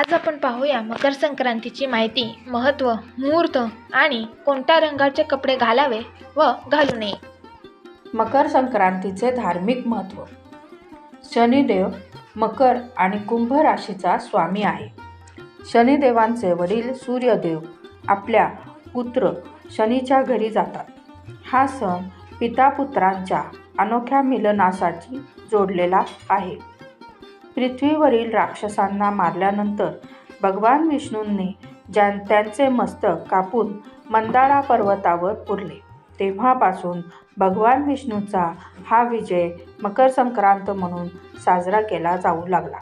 आज आपण पाहूया मकर संक्रांतीची माहिती महत्त्व मुहूर्त आणि कोणत्या रंगाचे कपडे घालावे व घालू नये. मकर संक्रांतीचे धार्मिक महत्त्व शनिदेव मकर आणि कुंभ राशीचा स्वामी आहे. शनिदेवांचे वडील सूर्यदेव आपल्या पुत्र शनीच्या घरी जातात. हा सण पितापुत्रांच्या अनोख्या मिलनासाठी जोडलेला आहे. पृथ्वीवरील राक्षसांना मारल्यानंतर भगवान विष्णूंनी ज्या त्यांचे मस्तक कापून मंदारा पर्वतावर पुरले तेव्हापासून भगवान विष्णूचा हा विजय मकर संक्रांत म्हणून साजरा केला जाऊ लागला.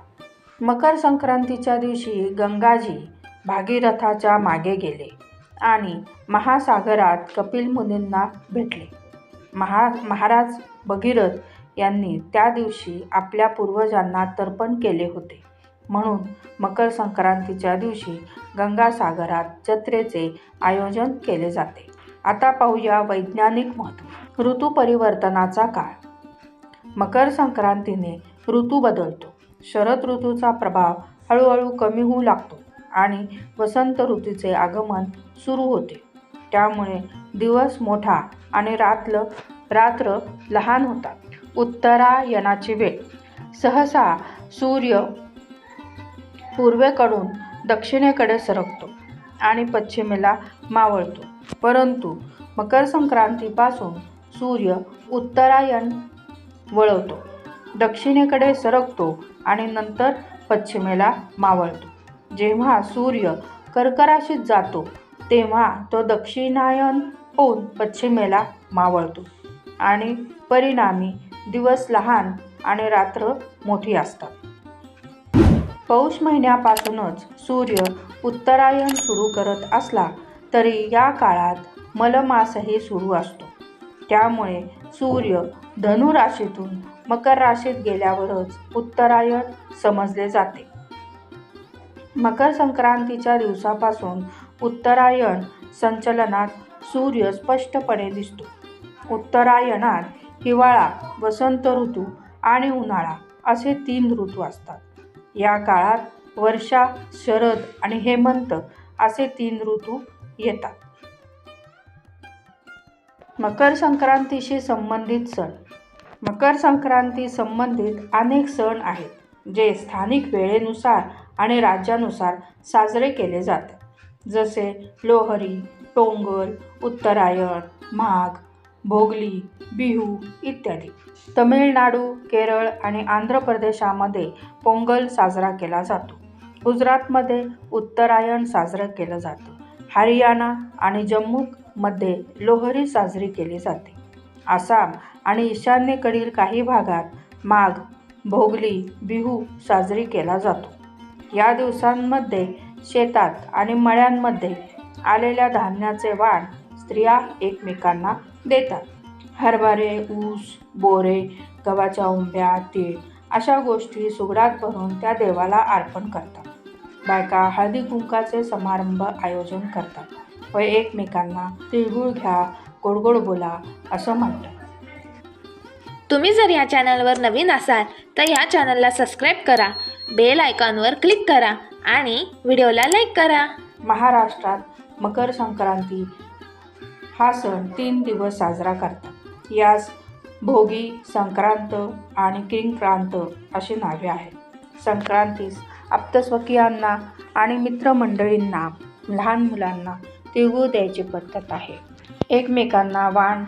मकर संक्रांतीच्या दिवशी गंगाजी भागीरथाच्या मागे गेले आणि महासागरात कपिल मुनींना भेटले. महा महाराज भगीरथ यांनी त्या दिवशी आपल्या पूर्वजांना तर्पण केले होते. म्हणून मकर संक्रांतीच्या दिवशी गंगासागरात जत्रेचे आयोजन केले जाते. आता पाहूया वैज्ञानिक महत्त्व. ऋतू परिवर्तनाचा काळ. मकर संक्रांतीने ऋतू बदलतो. शरद ऋतूचा प्रभाव हळूहळू कमी होऊ लागतो आणि वसंत ऋतूचे आगमन सुरू होते. त्यामुळे दिवस मोठा आणि रात्र रात्र लहान होतात. उत्तरायणाची वेळ. सहसा सूर्य पूर्वेकडून दक्षिणेकडे सरकतो आणि पश्चिमेला मावळतो. परंतु मकर संक्रांतीपासून सूर्य उत्तरायण वळवतो. दक्षिणेकडे सरकतो आणि नंतर पश्चिमेला मावळतो. जेव्हा सूर्य कर्कराशीत जातो तेव्हा तो दक्षिणायन होऊन पश्चिमेला मावळतो आणि परिणामी दिवस लहान आणि रात्र मोठी असतात. पौष महिन्यापासूनच सूर्य उत्तरायण सुरू करत असला तरी या काळात मलमासही सुरू असतो. त्यामुळे सूर्य धनु राशीतून मकर राशीत गेल्यावरच उत्तरायण समजले जाते. मकर संक्रांतीच्या दिवसापासून उत्तरायण संचलनात सूर्य स्पष्टपणे दिसतो. उत्तरायणात हिवाळा वसंत ऋतू आणि उन्हाळा असे तीन ऋतू असतात. या काळात वर्षा शरद आणि हेमंत असे तीन ऋतू येतात. मकर संक्रांतीशी संबंधित सण. मकर संक्रांती संबंधित अनेक सण आहेत जे स्थानिक वेळेनुसार आणि राज्यानुसार साजरे केले जातात. जसे लोहरी पोंगल उत्तरायण माघ भोगली बिहू इत्यादी. तमिळनाडू केरळ आणि आंध्र प्रदेशामध्ये पोंगल साजरा केला जातो. गुजरातमध्ये उत्तरायण साजरं केलं जातं. हरियाणा आणि जम्मूमध्ये लोहरी साजरी केली जाते. आसाम आणि ईशान्येकडील काही भागात माघ भोगली बिहू साजरी केला जातो. या दिवसांमध्ये शेतात आणि मळ्यांमध्ये आलेल्या धान्याचे वाण स्त्रिया एकमेकांना देतात. हरभरे ऊस बोरे गव्हाच्या उंब्या तीळ अशा गोष्टी सुगडात भरून त्या देवाला अर्पण करतात. बायका हळदी कुंकाचे समारंभ आयोजन करतात व एकमेकांना तिळगुळ घ्या गोडगोड बोला असं म्हणतात. तुम्ही जर या चॅनलवर नवीन असाल तर ह्या चॅनलला सबस्क्राईब करा बेल आयकॉनवर क्लिक करा आणि व्हिडिओला लाईक करा. महाराष्ट्रात मकर संक्रांती हा सण तीन दिवस साजरा करतात. यास भोगी संक्रांत आणि किंक्रांत अशी नावे आहेत. संक्रांतीस आप्तस्वकीयांना आणि मित्रमंडळींना लहान मुलांना तिळगूळ द्यायची पद्धत आहे. एकमेकांना वाण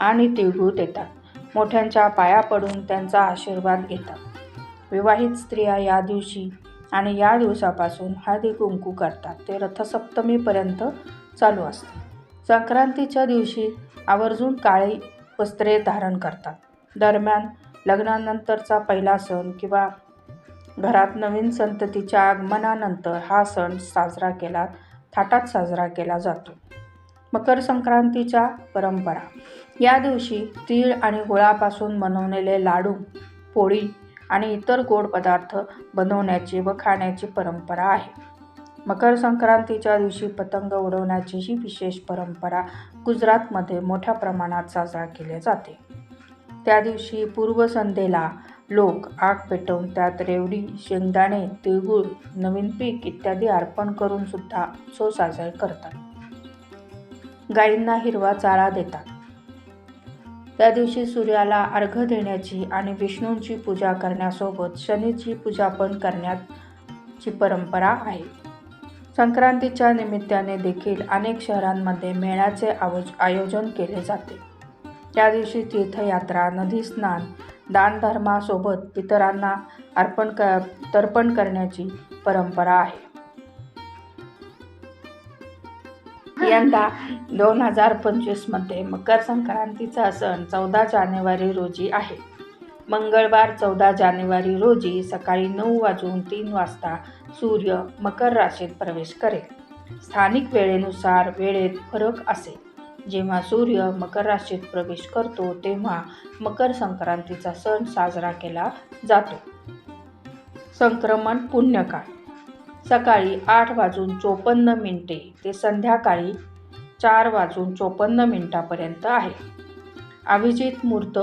आणि तिळगूळ देतात. मोठ्यांच्या पाया पडून त्यांचा आशीर्वाद घेतात. विवाहित स्त्रिया या दिवशी आणि या दिवसापासून हळदी कुंकू करतात. ते रथसप्तमीपर्यंत चालू असते. संक्रांतीच्या दिवशी आवर्जून काळी वस्त्रे धारण करतात. दरम्यान लग्नानंतरचा पहिला सण किंवा घरात नवीन संततीच्या आगमनानंतर हा सण साजरा केला थाटात साजरा केला जातो. मकर संक्रांतीच्या परंपरा. या दिवशी तीळ आणि गुळापासून बनवलेले लाडू पोळी आणि इतर गोड पदार्थ बनवण्याची व खाण्याची परंपरा आहे. मकर संक्रांतीच्या दिवशी पतंग उडवण्याची ही विशेष परंपरा गुजरातमध्ये मोठ्या प्रमाणात साजरा केली जाते. त्या दिवशी पूर्वसंध्येला लोक आग पेटवून त्यात रेवडी शेंगदाणे तिळगुळ नवीन पीक इत्यादी अर्पण करून सुद्धा उत्सव साजरे करतात. गायींना हिरवा चारा देतात. त्या दिवशी सूर्याला अर्घ देण्याची आणि विष्णूंची पूजा करण्यासोबत शनीची पूजा पण करण्याची परंपरा आहे. संक्रांतीच्या निमित्ताने देखील अनेक शहरांमध्ये मेळ्याचे आवज आयोजन केले जाते. त्या दिवशी तीर्थयात्रा नदी स्नान दानधर्मासोबत इतरांना अर्पण क तर्पण करण्याची परंपरा आहे. यंदा दोन हजार पंचवीसमध्ये मकर संक्रांतीचा सण चौदा जानेवारी रोजी आहे. मंगळवार चौदा जानेवारी रोजी सकाळी नऊ वाजून तीन वाजता सूर्य मकर राशीत प्रवेश करेल. स्थानिक वेळेनुसार वेळेत फरक असेल. जेव्हा सूर्य मकर राशीत प्रवेश करतो तेव्हा मकर संक्रांतीचा सण साजरा केला जातो. संक्रमण पुण्यकाळ. सकाळी आठ वाजून चोपन्न मिनिटे ते संध्याकाळी चार वाजून चोपन्न मिनिटापर्यंत आहे. अभिजित मूर्त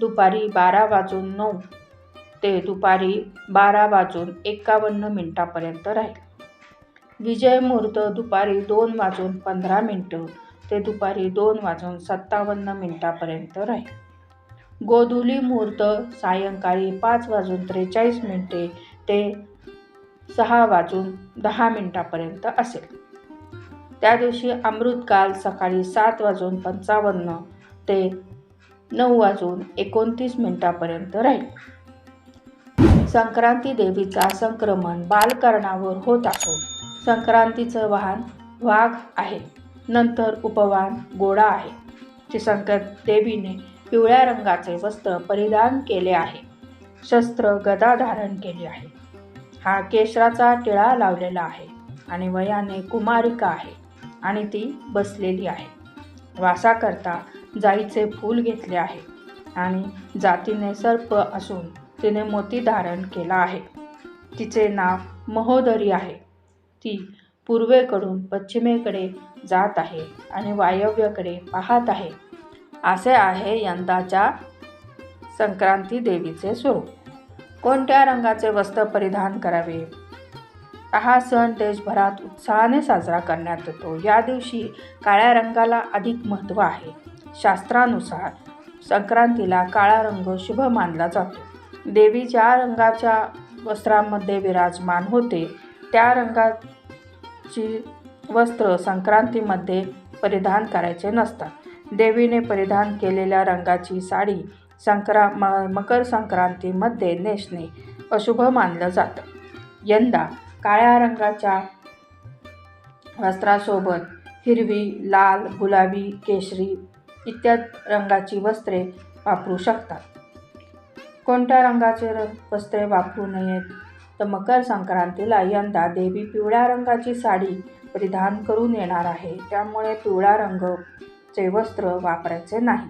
दुपारी बारा वाजून नऊ ते दुपारी बारा वाजून एकावन्न मिनिटापर्यंत राहील. विजय मुहूर्त दुपारी दोन वाजून पंधरा मिनटं ते दुपारी दोन वाजून सत्तावन्न मिनिटापर्यंत राहील. गोधुली मुहूर्त सायंकाळी पाच वाजून त्रेचाळीस मिनिटे ते सहा वाजून दहा मिनिटापर्यंत असेल. त्या दिवशी अमृतकाल सकाळी सात वाजून पंचावन्न ते नऊ वाजून एकोणतीस मिनिटापर्यंत राहील. संक्रांती देवीचा संक्रमण बालकरणावर होत असून संक्रांतीचं वाहन वाघ आहे. नंतर उपवान गोडा आहे ती संकर देवीने पिवळ्या रंगाचे वस्त्र परिधान केले आहे. शस्त्र गदा धारण केली आहे. हा केशराचा टिळा लावलेला आहे आणि वयाने कुमारिका आहे आणि ती बसलेली आहे. वासाकरता जाईचे फूल घेतले आहे आणि जातीने सर्प असून तिने मोती धारण केला आहे. तिचे नाव महोदरी आहे. ती पूर्वेकडून पश्चिमेकडे जात आहे आणि वायव्यकडे पाहत आहे. असे आहे यंदाच्या संक्रांती देवीचे स्वरूप. कोणत्या रंगाचे वस्त्र परिधान करावे? हा सण देशभरात उत्साहाने साजरा करण्यात येतो. या दिवशी काळ्या रंगाला अधिक महत्त्व आहे. शास्त्रानुसार संक्रांतीला काळा रंग शुभ मानला जातो. देवी ज्या रंगाच्या वस्त्रांमध्ये विराजमान होते त्या रंगाची वस्त्र संक्रांतीमध्ये परिधान करायचे नसतात. देवीने परिधान केलेल्या रंगाची साडी संक्रा म मकर संक्रांतीमध्ये नेसणे अशुभ मानलं जातं. यंदा काळ्या रंगाच्या वस्त्रासोबत हिरवी लाल गुलाबी केशरी इत्यादी रंगाची वस्त्रे वापरू शकतात. कोणत्या रंगाचे र वस्त्रे वापरू नयेत? तर मकर संक्रांतीला यंदा देवी पिवळ्या रंगाची साडी परिधान करून येणार आहे. त्यामुळे पिवळा रंगचे वस्त्र वापरायचे नाही.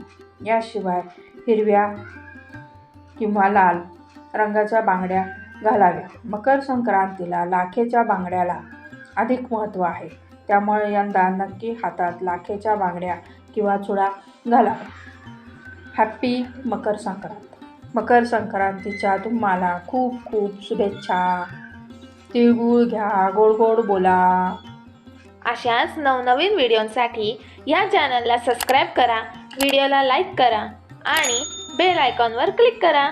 याशिवाय हिरव्या किंवा लाल रंगाच्या बांगड्या घालाव्या मकर संक्रांतीला लाखेच्या बांगड्याला अधिक महत्त्व आहे. त्यामुळे यंदा नक्की हातात लाखेच्या बांगड्या किंवा चुडा घाला. हॅप्पी मकर संक्रांत. मकर संक्रांतीच्या तुम्हाला खूप खूप शुभेच्छा. तिळगुळ घ्या गोड गोड बोला. अशाच नवनवीन व्हिडिओंसाठी या चॅनलला सबस्क्राईब करा व्हिडिओला लाईक करा आणि बेल आयकॉनवर क्लिक करा.